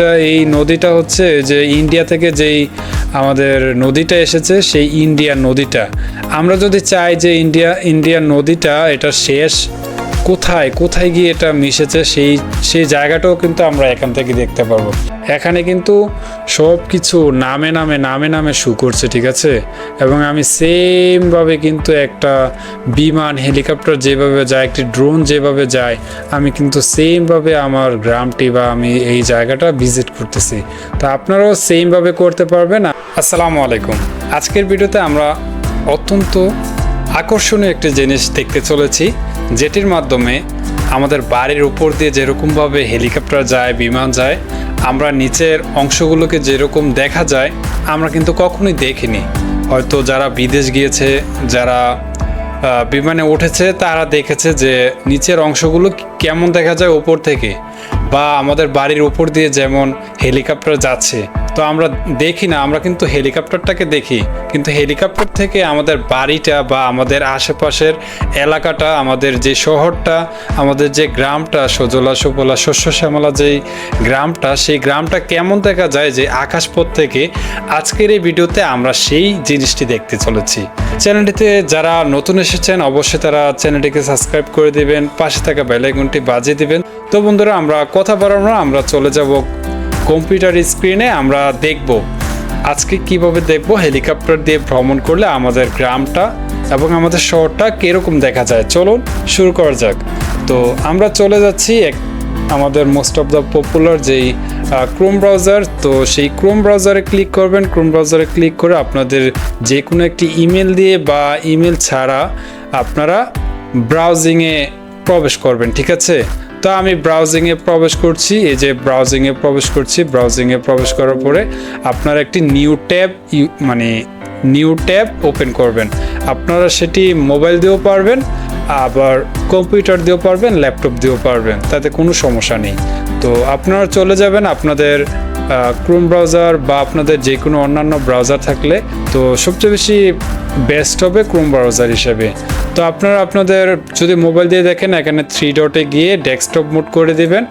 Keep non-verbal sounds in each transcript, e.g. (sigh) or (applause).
এটা এই নদীটা হচ্ছে, যে ইন্ডিয়া থেকে যেই আমাদের নদীটা এসেছে, সেই ইন্ডিয়ান নদীটা। আমরা যদি চাই যে ইন্ডিয়া ইন্ডিয়ান নদীটা এটা শেষ কোথায় কোথায় গিয়ে এটা মিশেছে, সেই সেই জায়গাটাও কিন্তু আমরা এখান থেকে দেখতে পারব। এখানে কিন্তু সব কিছু নামে নামে নামে নামে শু করছে, ঠিক আছে? এবং আমি সেমভাবে কিন্তু একটা বিমান হেলিকপ্টার যেভাবে যায়, একটি ড্রোন যেভাবে যায়, আমি কিন্তু সেমভাবে আমার গ্রামটি বা আমি এই জায়গাটা ভিজিট করতেছি। তো আপনারাও সেমভাবে করতে পারবেন। আসসালামু আলাইকুম। আজকের ভিডিওতে আমরা অত্যন্ত আকর্ষণীয় একটি জিনিস দেখতে চলেছি, যেটির মাধ্যমে আমাদের বাড়ির উপর দিয়ে যেরকমভাবে হেলিকপ্টার যায়, বিমান যায়, আমরা নিচের অংশগুলোকে যেরকম দেখা যায়, আমরা কিন্তু কখনোই দেখিনি। হয়তো যারা বিদেশ গিয়েছে, যারা বিমানে উঠেছে, তারা দেখেছে যে নিচের অংশগুলো কেমন দেখা যায় উপর থেকে, বা আমাদের বাড়ির উপর দিয়ে যেমন হেলিকপ্টার যাচ্ছে তো আমরা দেখি না, আমরা কিন্তু হেলিকপ্টারটাকে দেখি। কিন্তু হেলিকপ্টার থেকে আমাদের বাড়িটা বা আমাদের আশেপাশের এলাকাটা, আমাদের যে শহরটা, আমাদের যে গ্রামটা, সজলা সুফলা শস্য শ্যামলা যেই গ্রামটা, সেই গ্রামটা কেমন দেখা যায় যে আকাশপথ থেকে আজকের এই ভিডিওতে আমরা সেই জিনিসটি দেখতে চলেছি। চ্যানেলটিতে যারা নতুন এসেছেন, অবশ্যই তারা চ্যানেলটিকে সাবস্ক্রাইব করে দিবেন, পাশে থাকা বেলাইকনটি বাজিয়ে দিবেন। তো বন্ধুরা, আমরা কথা বাড়াবো না আমরা চলে যাব কম্পিউটার স্ক্রিনে আমরা দেখব আজকে কীভাবে দেখব হেলিকপ্টার দিয়ে ভ্রমণ করলে আমাদের গ্রামটা এবং আমাদের শহরটা কীরকম দেখা যায়। চলুন শুরু করা যাক। তো আমরা চলে যাচ্ছি এক আমাদের মোস্ট অফ দ্য পপুলার যেই ক্রোম ব্রাউজার তো সেই ক্রোম ব্রাউজারে ক্লিক করবেন। ক্রোম ব্রাউজারে ক্লিক করে আপনাদের যে কোনো একটি ইমেল দিয়ে বা ইমেল ছাড়া আপনারা ব্রাউজিংয়ে প্রবেশ করবেন, ঠিক আছে? তো আমি ব্রাউজিংয়ে প্রবেশ করছি, এই যে ব্রাউজিংয়ে প্রবেশ করছি ব্রাউজিংয়ে প্রবেশ করার পরে আপনারা একটি নিউ ট্যাব মানে নিউ ট্যাব ওপেন করবেন। আপনারা সেটি মোবাইল দিয়েও পারবেন, আবার কম্পিউটার দিয়েও পারবেন ল্যাপটপ দিয়েও পারবেন, তাতে কোনো সমস্যা নেই। তো আপনারা চলে যাবেন আপনাদের ক্রোম ব্রাউজার বা আপনাদের যে কোনো অন্যান্য ব্রাউজার থাকলে, তো সবচেয়ে বেশি বেস্ট হবে ক্রোম ব্রাউজার হিসেবে। তো আপনারা আপনাদের যদি মোবাইল দিয়ে দেখেন, এখানে থ্রি ডটে গিয়ে ডেস্কটপ মোড করে দিবেন।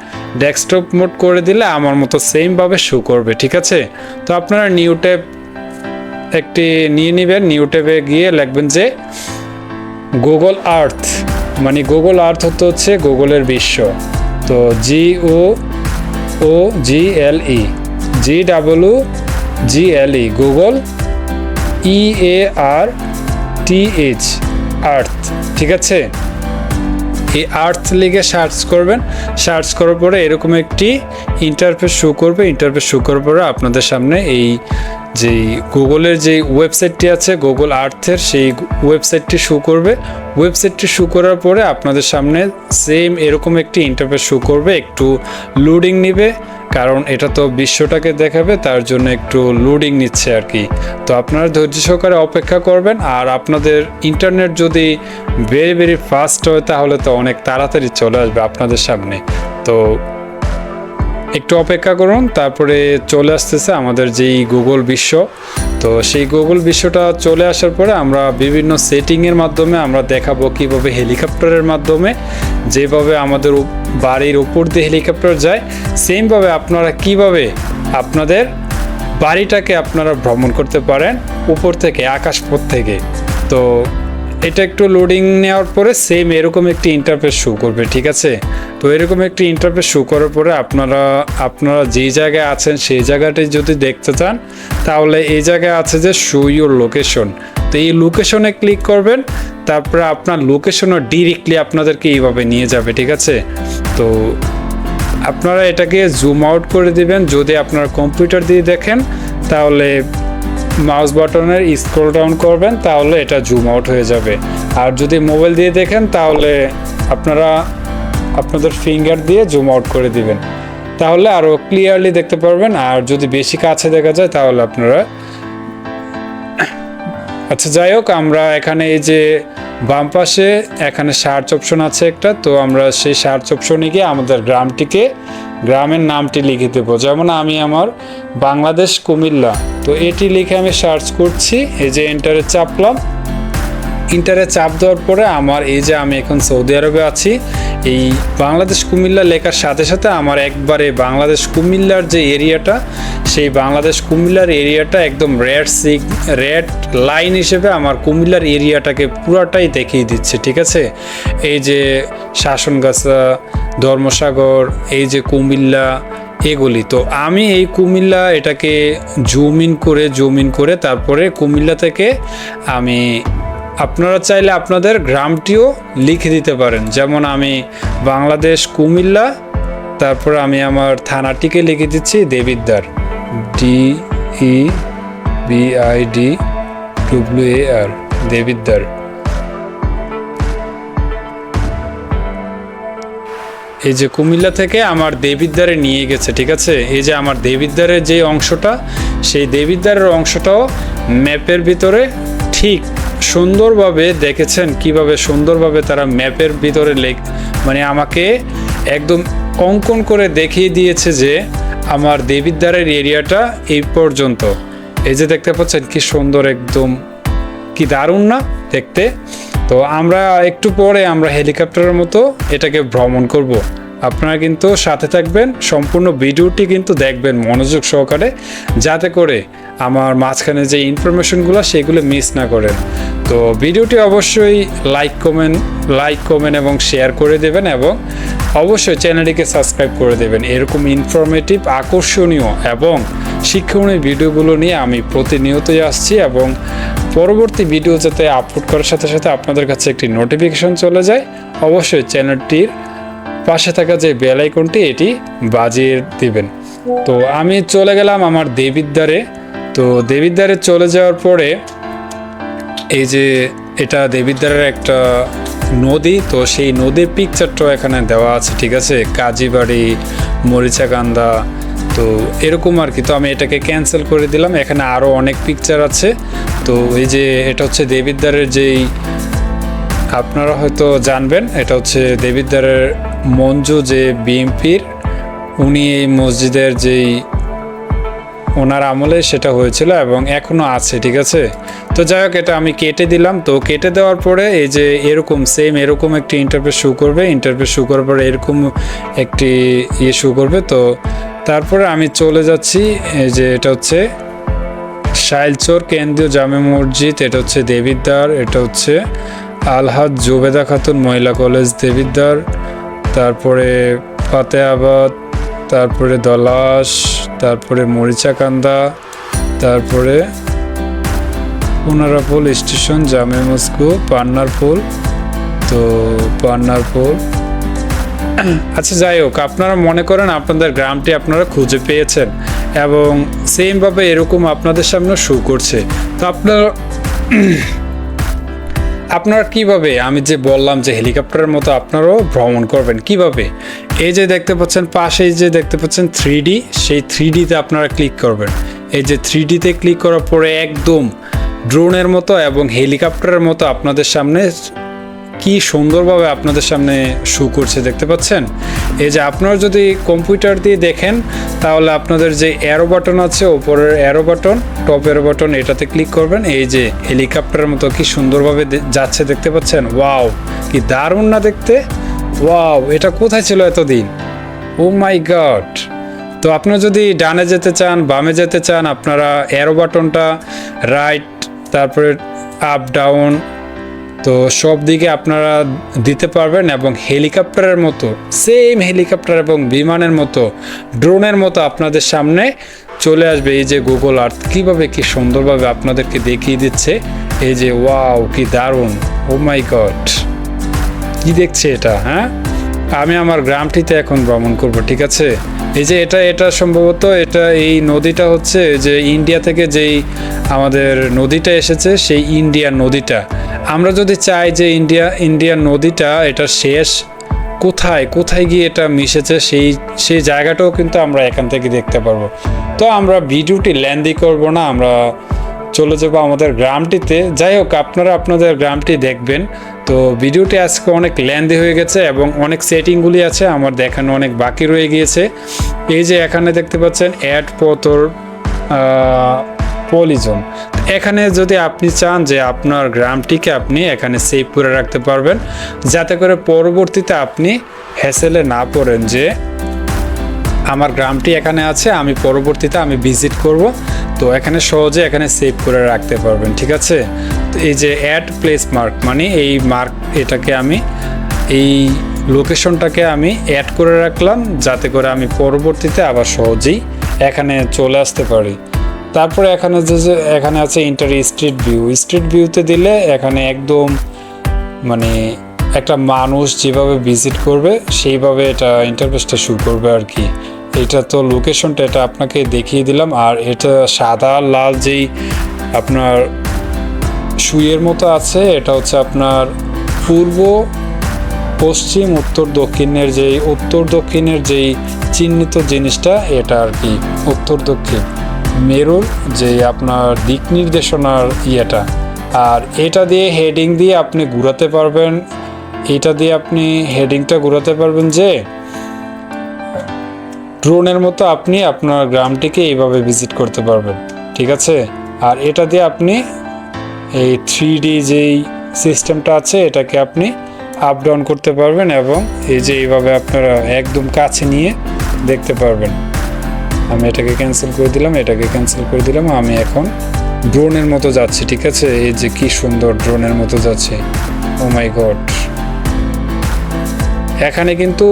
ডেস্কটপ মোড করে দিলে আমার মতো সেমভাবে শো করবে, ঠিক আছে? তো আপনারা নিউ ট্যাব একটি নিয়ে নেবেন। নিউ ট্যাবে গিয়ে লিখবেন যে গুগল আর্থ মানে গুগল আর্থ হতে হচ্ছে গুগলের বিশ্ব। তো G O O G L E G W G L E Google E A R T H earth ঠিক আছে? এই আর্থ লিগে সার্চ করবেন। সার্চ করার পরে এরকম একটি ইন্টারফেস শো করবে। ইন্টারফেস শো করার পরে আপনাদের সামনে এই যেই গুগলের যে ওয়েবসাইটটি আছে গুগল আর্থের সেই ওয়েবসাইটটি শো করবে। ওয়েবসাইটটি শো করার পরে আপনাদের সামনে সেম এরকম একটি ইন্টারফেস শো করবে। একটু লোডিং নিবে। কারণ এটা তো বিশ্বটাকে দেখাবে, তার জন্য একটু লোডিং নিচ্ছে আর কি। তো আপনারা ধৈর্য সহকারে অপেক্ষা করবেন, আর আপনাদের ইন্টারনেট যদি ভেরি ভেরি ফাস্ট হয়, তাহলে তো অনেক তাড়াতাড়ি চলে আসবে আপনাদের সামনে। তো একটু অপেক্ষা করুন, তারপরে চলে আসতেছে আমাদের যেই গুগল বিশ্ব। তো সেই গুগল বিশ্বটা চলে আসার পরে আমরা বিভিন্ন সেটিংয়ের মাধ্যমে আমরা দেখাবো কীভাবে হেলিকপ্টারের মাধ্যমে, যেভাবে আমাদের বাড়ির উপর দিয়ে হেলিকপ্টার যায় সেমভাবে আপনারা কীভাবে আপনাদের বাড়িটাকে আপনারা ভ্রমণ করতে পারেন, উপর থেকে আকাশপথ থেকে। তো এটা একটু লোডিং নেওয়ার পরে সেম এরকম একটি ইন্টারফেস শো করবে, ঠিক আছে? তো এরকম একটি ইন্টারফেস শো করার পরে আপনারা আপনারা যে জায়গায় আছেন, সেই জায়গাটি যদি দেখতে চান, তাহলে এই জায়গায় আছে যে শো ইউর লোকেশন তো এই লোকেশনে ক্লিক করবেন, তারপরে আপনার লোকেশনও ডিরেক্টলি আপনাদেরকে এইভাবে নিয়ে যাবে, ঠিক আছে? তো আপনারা এটাকে জুম আউট করে দিবেন। যদি আপনার কম্পিউটার দিয়ে দেখেন, তাহলে মাউস বাটনের স্ক্রল ডাউন করবেন, তাহলে এটা জুম আউট হয়ে যাবে। আর যদি মোবাইল দিয়ে দেখেন, তাহলে আপনারা আপনাদের ফিঙ্গার দিয়ে জুম আউট করে দিবেন। তাহলে আরও ক্লিয়ারলি দেখতে পারবেন। আর যদি বেশি কাছে দেখা যায়, তাহলে আপনারা আচ্ছা যাই হোক, আমরা এখানে এই যে বাম পাশে এখানে সার্চ অপশন আছে একটা, তো আমরা সেই সার্চ অপশনে গিয়ে আমাদের গ্রামটিকে, গ্রামের নামটি লিখে দেবো। যেমন আমি আমার বাংলাদেশ কুমিল্লা, তো এটি লিখে আমি সার্চ করছি, এই যে এন্টারে চাপলাম। ইন্টারে চাপ দেওয়ার পরে আমার এই যে আমি এখন সৌদি আরবে আছি, এই বাংলাদেশ কুমিল্লা লেখার সাথে সাথে আমার একবারে বাংলাদেশ কুমিল্লার যে এরিয়াটা সেই বাংলাদেশ কুমিল্লার এরিয়াটা একদম রেড সিক রেড লাইন হিসেবে আমার কুমিল্লার এরিয়াটাকে পুরাটাই দেখিয়ে দিচ্ছে, ঠিক আছে? এই যে শাসনগাছা, ধর্মসাগর, এই যে কুমিল্লা, এগুলি। তো আমি এই কুমিল্লা এটাকে জুম ইন করে, জুম ইন করে তারপরে কুমিল্লা থেকে আমি, আপনারা চাইলে আপনাদের গ্রামটিও লিখে দিতে পারেন। যেমন আমি বাংলাদেশ কুমিল্লা, তারপর আমি আমার থানাটিকে লিখে দিচ্ছি Debidwar D E B I D W A R Debidwar এই যে কুমিল্লা থেকে আমার দেবিদ্বারে নিয়ে গেছে, ঠিক আছে? এই যে আমার দেবিদ্বারের যে অংশটা, সেই দেবিদ্বারের অংশটাও ম্যাপের ভিতরে ঠিক সুন্দরভাবে দেখেছেন কীভাবে সুন্দরভাবে তারা ম্যাপের ভিতরে লেখ মানে আমাকে একদম অঙ্কন করে দেখিয়ে দিয়েছে যে আমার দেবিদ্বারের এরিয়াটা এই পর্যন্ত। এই যে দেখতে পাচ্ছেন কি সুন্দর একদম, কি দারুণ না দেখতে। তো আমরা একটু পরে আমরা হেলিকপ্টারের মতো এটাকে ভ্রমণ করব। আপনারা কিন্তু সাথে থাকবেন, সম্পূর্ণ ভিডিওটি কিন্তু দেখবেন মনোযোগ সহকারে, যাতে করে আমার মাঝখানে যে ইনফরমেশনগুলো সেগুলো মিস না করেন। তো ভিডিওটি অবশ্যই লাইক কমেন্ট লাইক কমেন্ট এবং শেয়ার করে দেবেন এবং অবশ্যই চ্যানেলটিকে সাবস্ক্রাইব করে দেবেন। এরকম ইনফরমেটিভ আকর্ষণীয় এবং শিক্ষণীয় ভিডিওগুলো নিয়ে আমি প্রতিনিয়তই আসছি এবং পরবর্তী ভিডিও যাতে আপলোড করার সাথে সাথে আপনাদের কাছে একটি নোটিফিকেশন চলে যায়, অবশ্যই চ্যানেলটির পাশে থাকা যে বেল আইকনটি এটি বাজিয়ে দিবেন। তো আমি চলে গেলাম আমার দেবিদ্বারে। তো দেবিদ্বারে চলে যাওয়ার পরে এই যে এটা দেবিদ্বারের একটা নদী, তো সেই নদীর পিকচারটাও এখানে দেওয়া আছে, ঠিক আছে? কাজীবাড়ি, মরিচাকান্দা, তো এরকম আর কি। তো আমি এটাকে ক্যান্সেল করে দিলাম। এখানে আরও অনেক পিকচার আছে। তো এই যে এটা হচ্ছে দেবিদ্বারের যেই, আপনারা হয়তো জানবেন, এটা হচ্ছে দেবিদ্বারের মঞ্জু যে বিএমপির উনি এই মসজিদের যেই ওনার আমলে সেটা হয়েছিল এবং এখনও আছে, ঠিক আছে? তো যাই হোক, এটা আমি কেটে দিলাম। তো কেটে দেওয়ার পরে এই যে এরকম সেম এরকম একটি ইন্টারভিউ শু করবে। ইন্টারভিউ শু করার পরে এরকম একটি ইয়ে শু করবে। তো তারপরে আমি চলে যাচ্ছি। এই যে এটা হচ্ছে শাইলচোর কেন্দ্রীয় জামে মসজিদ। এটা হচ্ছে দেবিদ্বার। এটা হচ্ছে আলহাদ জুবেদা খাতুন মহিলা কলেজ দেবিদ্বার। তারপরে ফাতেহাবাদ তারপরে দলাস, তারপরে মরিচাকান্দা, তারপরে পুনারাপোল স্টেশন, জামে মস্কো, পান্নারপোল। তো পান্নারপোল। আচ্ছা যাই হোক, আপনারা মনে করেন আপনাদের গ্রামটি আপনারা খুঁজে পেয়েছেন এবং সেমভাবে এরকম আপনাদের সামনে শো করছে। তো আপনারা আপনারা কীভাবে, আমি যে বললাম যে হেলিকপ্টারের মতো আপনারাও ভ্রমণ করবেন, কীভাবে? এই যে দেখতে পাচ্ছেন পাশেই যে দেখতে পাচ্ছেন থ্রি সেই থ্রি ডিতে আপনারা ক্লিক করবেন। এই যে থ্রি ডিতে ক্লিক করার পরে একদম ড্রোনের মতো এবং হেলিকপ্টারের মতো আপনাদের সামনে কি সুন্দরভাবে আপনাদের সামনে শু করছে, দেখতে পাচ্ছেন? এই যে আপনারা যদি কম্পিউটার দিয়ে দেখেন, তাহলে আপনাদের যে অ্যারো বাটন আছে, ওপরের arrow button top arrow button এটাতে ক্লিক করবেন। এই যে হেলিকপ্টারের মতো কি সুন্দরভাবে যাচ্ছে, দেখতে পাচ্ছেন? ওয়াও কি দারুণ না দেখতে? ওয়াও, এটা কোথায় ছিল এতদিন? Oh my God. তো আপনারা যদি ডানে যেতে চান, বামে যেতে চান, আপনারা অ্যারো বাটনটা রাইট তারপরে আপ ডাউন তো সব দিকে আপনারা দিতে পারবেন এবং হেলিকপ্টারের মতো সেম হেলিকপ্টার এবং বিমানের মতো ড্রোনের মতো আপনাদের সামনে চলে আসবে এই যে গুগল আর্থ কীভাবে কি সুন্দরভাবে আপনাদেরকে দেখিয়ে দিচ্ছে, এই যে ওয়াও কি দারুণ। Oh my God. কি দেখছে এটা হ্যাঁ? আমি আমার গ্রামটিতে এখন ভ্রমণ করব, ঠিক আছে? এই যে এটা এটা সম্ভবত এটা এই নদীটা হচ্ছে যে ইন্ডিয়া থেকে যেই আমাদের নদীটা এসেছে, সেই ইন্ডিয়ান নদীটা। আমরা যদি চাই যে ইন্ডিয়া, ইন্ডিয়ান নদীটা এটা শেষ কোথায় কোথায় গিয়ে এটা মিশেছে, সেই সেই জায়গাটাও কিন্তু আমরা এখান থেকে দেখতে পারব। তো আমরা ভিডিওটি ল্যান্দি করব না, আমরা চলে যাব আমাদের গ্রামটিতে। যাই হোক, আপনারা আপনাদের গ্রামটি দেখবেন। তো ভিডিওটি আজকে অনেক ল্যান্দি হয়ে গেছে এবং অনেক সেটিংগুলি আছে, আমার দেখানো অনেক বাকি রয়ে গিয়েছে। এই যে এখানে দেখতে পাচ্ছেন অ্যাড পতর পলিজন এখানে যদি আপনি চান যে আপনার গ্রামটিকে আপনি এখানে সেভ করে রাখতে পারবেন, যাতে করে পরবর্তীতে আপনি হ্যাসেলে না পড়েন যে আমার গ্রামটি এখানে আছে, আমি পরবর্তীতে আমি ভিজিট করব। তো এখানে সহজে এখানে সেভ করে রাখতে পারবেন, ঠিক আছে? তো এই যে অ্যাড প্লেস মার্ক মানে এই মার্ক এটাকে আমি, এই লোকেশনটাকে আমি অ্যাড করে রাখলাম, যাতে করে আমি পরবর্তীতে আবার সহজেই এখানে চলে আসতে পারি। তারপরে এখানে যে যে, এখানে আছে ইন্টার স্ট্রিট ভিউ স্ট্রিট ভিউতে দিলে এখানে একদম মানে একটা মানুষ যেভাবে ভিজিট করবে, সেইভাবে এটা ইন্টারফেসটা শুরু করবে আর কি। এটা তো লোকেশনটা এটা আপনাকে দেখিয়ে দিলাম, আর এটা সাদা লাল যেই আপনার সুইয়ের মতো আছে, এটা হচ্ছে আপনার পূর্ব, পশ্চিম, উত্তর, দক্ষিণের যেই, উত্তর, দক্ষিণের যেই চিহ্নিত জিনিসটা, এটা আর কি, উত্তর, দক্ষিণ। মেরুর যে আপনার দিক নির্দেশনার ইয়েটা, আর এটা দিয়ে হেডিং দিয়ে আপনি ঘুরাতে পারবেন এটা দিয়ে আপনি হেডিংটা ঘুরাতে পারবেন যে ড্রোনের মতো আপনি আপনার গ্রামটিকে এইভাবে ভিজিট করতে পারবেন, ঠিক আছে? আর এটা দিয়ে আপনি এই থ্রি ডি যেই সিস্টেমটা আছে, এটাকে আপনি আপ ডাউন করতে পারবেন এবং এই যে এইভাবে আপনারা একদম কাছে নিয়ে দেখতে পারবেন। আমি এটাকে ক্যান্সেল করে দিলাম, এটাকে ক্যান্সেল করে দিলাম, আমি এখন ড্রোনের মতো যাচ্ছি, ঠিক আছে? এই যে কি সুন্দর ড্রোনের মতো যাচ্ছে। ও মাই গড এখানে কিন্তু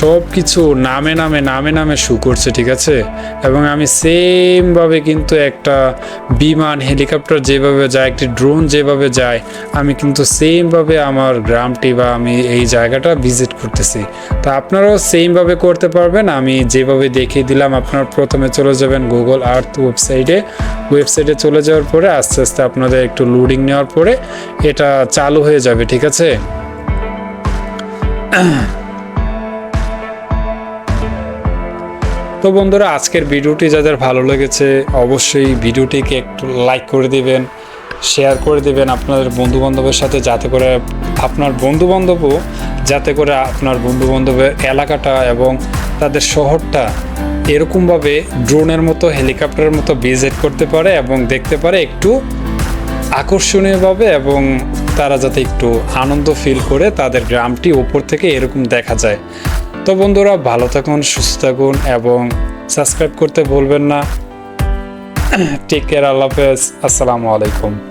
সব কিছু নামে নামে নামে নামে শু করছে, ঠিক আছে? এবং আমি সেমভাবে কিন্তু একটা বিমান, হেলিকপ্টার যেভাবে যায়, একটি ড্রোন যেভাবে যায়, আমি কিন্তু সেমভাবে আমার গ্রামটি বা আমি এই জায়গাটা ভিজিট করতেছি। তো আপনারাও সেমভাবে করতে পারবেন। আমি যেভাবে দেখিয়ে দিলাম, আপনার প্রথমে চলে যাবেন গুগল আর্থ ওয়েবসাইটে ওয়েবসাইটে চলে যাওয়ার পরে আস্তে আস্তে আপনাদের একটু লোডিং নেওয়ার পরে এটা চালু হয়ে যাবে, ঠিক আছে? তো বন্ধুরা, আজকের ভিডিওটি যাদের ভালো লেগেছে, অবশ্যই ভিডিওটিকে একটু লাইক করে দিবেন শেয়ার করে দিবেন আপনাদের বন্ধু বান্ধবের সাথে, যাতে করে আপনার বন্ধু বান্ধবও যাতে করে আপনার বন্ধু বান্ধবের এলাকাটা এবং তাদের শহরটা এরকমভাবে ড্রোনের মতো, হেলিকপ্টারের মতো ভিজিট করতে পারে এবং দেখতে পারে একটু আকর্ষণীয়ভাবে এবং তারা যাতে একটু আনন্দ ফিল করে তাদের গ্রামটি ওপর থেকে এরকম দেখা যায়। তো বন্ধুরা, ভালো থাকুন, সুস্থ থাকুন এবং সাবস্ক্রাইব করতে ভুলবেন না। (clears throat) টেক কেয়ার আল্লাহ হাফেজ। আসসালামু আলাইকুম।